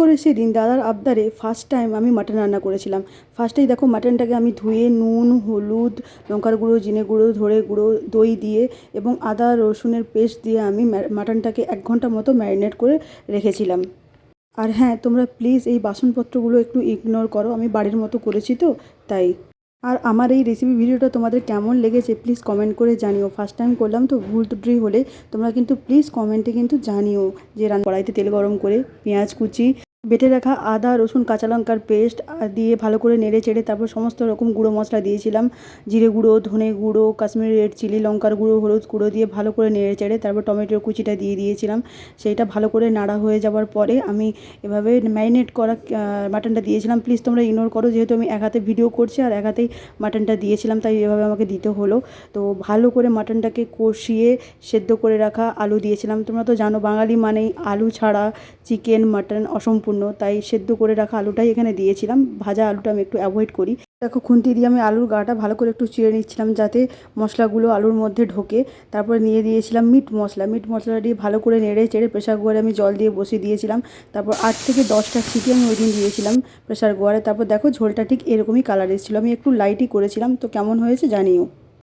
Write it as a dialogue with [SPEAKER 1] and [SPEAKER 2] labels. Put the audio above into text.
[SPEAKER 1] করে সেদিন দাদার আবদারে ফার্স্ট টাইম আমি মাটন রান্না করেছিলাম। ফার্স্টেই দেখো মাটনটাকে আমি ধুয়ে নুন, হলুদ, লঙ্কার গুঁড়ো, জিনে গুঁড়ো ধরে গুঁড়ো, দই দিয়ে এবং আদা, রসুনের পেস্ট দিয়ে আমি মাটনটাকে এক ঘণ্টা মতো ম্যারিনেট করে রেখেছিলাম। আর হ্যাঁ তোমরা প্লিজ এই বাসনপত্রগুলো একটু ইগনোর করো, আমি বাড়ির মতো করেছি তো, তাই। আর আমার এই রেসিপি ভিডিওটা তোমাদের কেমন লেগেছে প্লিজ কমেন্ট করে জানিও। ফার্স্ট টাইম করলাম তো ভুল ত্রুটি হলে তোমরা কিন্তু প্লিজ কমেন্টে কিন্তু জানিও যে রান কড়াইতে তেল গরম করে, পেঁয়াজ কুচি বেটে রাখা আদা, রসুন, কাঁচা লঙ্কার পেস্ট দিয়ে ভালো করে নেড়ে চেড়ে তারপর সমস্ত রকম গুঁড়ো মশলা দিয়েছিলাম। জিরে গুঁড়ো, ধনে গুঁড়ো, কাশ্মীরি রেড চিলি, লঙ্কার গুঁড়ো, হলুদ গুঁড়ো দিয়ে ভালো করে নেড়ে চেড়ে তারপর টমেটোর কুচিটা দিয়ে দিয়েছিলাম। সেইটা ভালো করে নাড়া হয়ে যাওয়ার পরে আমি এভাবে ম্যারিনেট করা মাটনটা দিয়েছিলাম। প্লিজ তোমরা ইগনোর করো, যেহেতু আমি এক হাতে ভিডিও করছি আর এক হাতেই মাটনটা দিয়েছিলাম, তাই এভাবে আমাকে দিতে হলো। তো ভালো করে মাটনটাকে কষিয়ে সেদ্ধ করে রাখা আলু দিয়েছিলাম। তোমরা তো জানো, বাঙালি মানেই আলু ছাড়া চিকেন, মাটন অসম্পূর্ণ। তাই সেদ্ধ করে রাখা আলুটাই এখানে দিয়েছিলাম। ভাজা আলুটা আমি একটু অ্যাভয়েড করি। দেখো খুন্তি দিয়ে আমি আলুর গাটা ভালো করে একটু চিড়ে নিচ্ছিলাম যাতে মশলাগুলো আলুর মধ্যে ঢোকে। তারপরে নিয়ে দিয়েছিলাম মিট মশলা। মিট মশলাটা ভালো করে নেড়ে চেড়ে প্রেশার কুকারে আমি জল দিয়ে বসিয়ে দিয়েছিলাম। তারপর আট থেকে দশটা সিটি আমি ওই দিন দিয়েছিলাম প্রেশার কুকারে। তারপর দেখো ঝোলটা ঠিক এরকমই কালার এসেছিল। আমি একটু লাইটই করেছিলাম। তো কেমন হয়েছে জানিও।